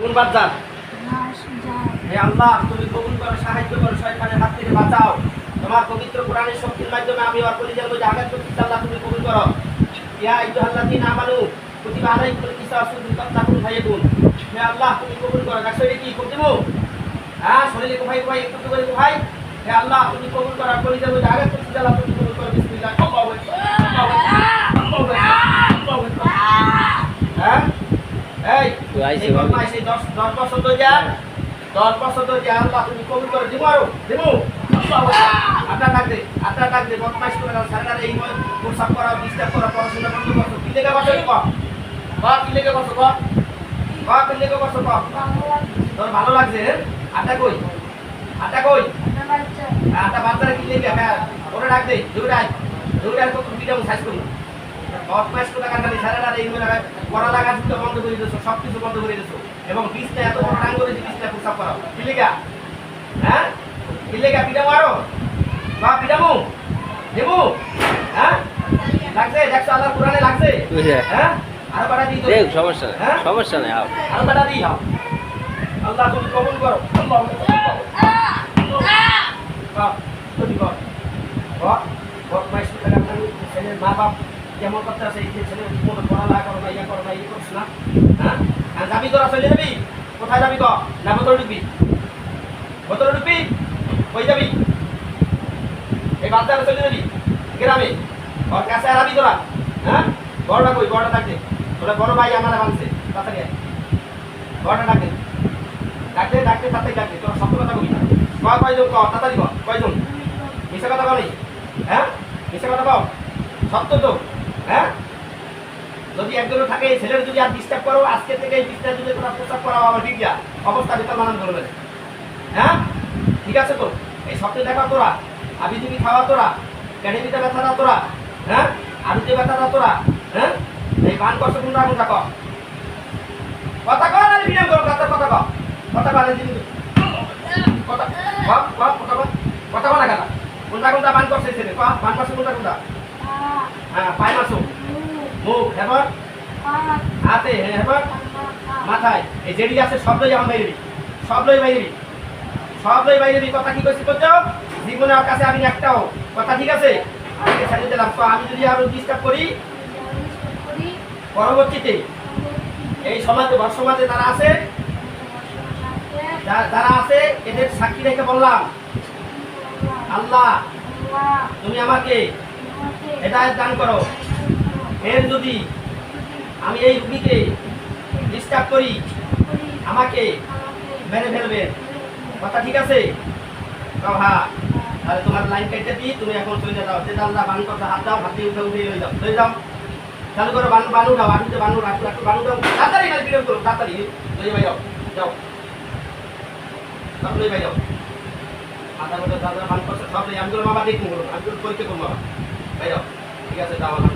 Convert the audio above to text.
কোন বাজার হে আল্লাহ তুমি কবুল করো সাহায্য করো শয়তানের হাত থেকে বাঁচাও। তোমার পবিত্র কোরআনের শক্তির মাধ্যমে আমি কলিজার মধ্যে আঘাত করছি আল্লাহ তুমি কবুল করো। ইয়া আইয়ুহাল্লাযীনা আমানু কুতিবা আলাইকুমুল কিসাসু বিল তাকুন ফায়াকুন হে আল্লাহ তুমি কবুল করো। গাছ এটা কি করতে হ্যাঁ শরীরে কোথায় কোথায় একটু করে কোথায় হে আল্লাহ তুমি কবুল করো। কলিজার মধ্যে আঘাত করছি আল্লাহ তুমি কবুল করো। বিসমিল্লাহ আল্লাহু আকবার আল্লাহু আকবার হ্যাঁ এই তো আইছে এই ভাবি। বদমাইশ এই দশ বছর ধরে যা, দশ বছর ধরে যা, আল্লাহ তুমি কবুল করে দিব আরও, দিব। আটা ডাক দে আটা ডাক দে, বদমাইশ করে না সারাটা এই প্রসাব করা ডিস্টার্ব করা, পড়াশোনা বন্ধ করছ। কি লেগে বসো ক? ক, কি লেগে বসো ক? ক, কি লেগে বসো ক? তোর ভালো লাগছে আটা কই? আটা কই? আটা বাচ্চারা কি লেগে? ওরে ডাক দে, দুটো ডাক। দুটো ডাক তো তুমি কেমন সাইজ করি বদমাইশ করে কারণে সারাটা এই পড়া বন্ধ করে দিয়েছ সব কিছু বন্ধ করে দিয়েছ। এবং বীজটা এত বড় টান করে বীজটা প্রসাব করাও। কি হ্যাঁ? বা দেবো হ্যাঁ? লাগছে? দেখছ আল্লাহ কোরআনে লাগছে? হ্যাঁ? আরও বাড়া দিই দেখ সমস্যা নেই। হ্যাঁ? সমস্যা নেই আরও দিই আল্লাহ তুমি কবুল করো। আল্লাহ বাপ তুমি কর বাপ বদমাইশ করে কারণে ছেলের মা কেমন করতে আছে? ছেলে করো না, ইয়া করো না ইয়ে করছ না? হ্যাঁ? আর যাবি তোরা চলে যাবি? কোথায় যাবি ক না বোতল ঢুকবি বোতল ঢুকবি কই যাবি? এই বাচ্চারা চলে যাবি? গ্রামে? ওর কাছে আরাবি তোরা? হ্যাঁ? বড়টা কই? বড়টা থাকবে তোরা বড় ভাই, আমার ভাঙছে তাড়াতাড়ি আয়। বড়টা ডাকবে ডাকতে ডাকতে তাড়াতাড়ি ডাকবে তোর সত্য কথা কবি না। কয়, কয়জন ক তাড়াতাড়ি ক কয়জন? মিশা কথা বলি। হ্যাঁ? মিশা কথা কও। সত্য তো। হ্যাঁ? যদি একজনও থাকে, এই ছেলের যদি আর ডিস্টার্ব করো, আজকে থেকে এই ডিস্টার্ব যদি তোরা প্রস্তাব করা আমার ঠিক অবস্থা ভিতর মানান করবে। হ্যাঁ? ঠিক আছে তো? এই সপ্তাহে দেখা তোরা আবি তুমি খাওয়া তোরা। ক্যাডেমিতে ব্যথা দাও তোরা। হ্যাঁ? আলুতে ব্যথা দাও তোরা। হ্যাঁ? এই বান কষ্ট কোনটা কোনটা ক। কথা কর আর ভিডিও করো কথা কথা ক কথা বলে দিবি কথা কথা বল। কথা বলা কেন? কোনটা কোনটা বান করছে ছেলে। বান করছে কোনটা কোনটা পায় মাসু মুখ এবার হাতে এবার মাথায়। এই যেটি আছে, সবটাই আমার বাইরে সবটাই বাইরে সবটাই বাইরে কথা কি করছি করছ জীবনে কাছে আমি একটাও। কথা ঠিক আছে? দিলাম। তো আমি যদি আরও ডিস্টার্ব করি, পরবর্তীতে এই সমাজে বর সমাজে তারা আছে যারা আছে, এদের সাক্ষী রেখে বললাম, আল্লাহ, তুমি আমাকে হেদায়ত দান করো। এর যদি আমি এই রুগীকে ডিস্টার্ব করি, আমাকে মেরে ফেলবে। কথা ঠিক আছে? হ্যাঁ তাহলে তোমার লাইন কেটে দিই, তুমি এখন চলে যাও। যে আল্লাহ বান করতে হাত দাও, হাতে উঠে উঠে হয়ে যাও। হয়ে যাও। চালু করো, বানু বানু দাও আটুতে বানু রাখো রাখো বানু দাও তাড়াতাড়ি না ভিডিও করো, তাড়াতাড়ি। লই ভাই যাও যাও। সব লই ভাই যাও। আধা ঘণ্টা দাদা বান করছে, সব লই আমি মামা দেখব আমি পরীক্ষা করব বাবা। ভাই যাও ঠিক আছে যাও আলহামদুলিল্লাহ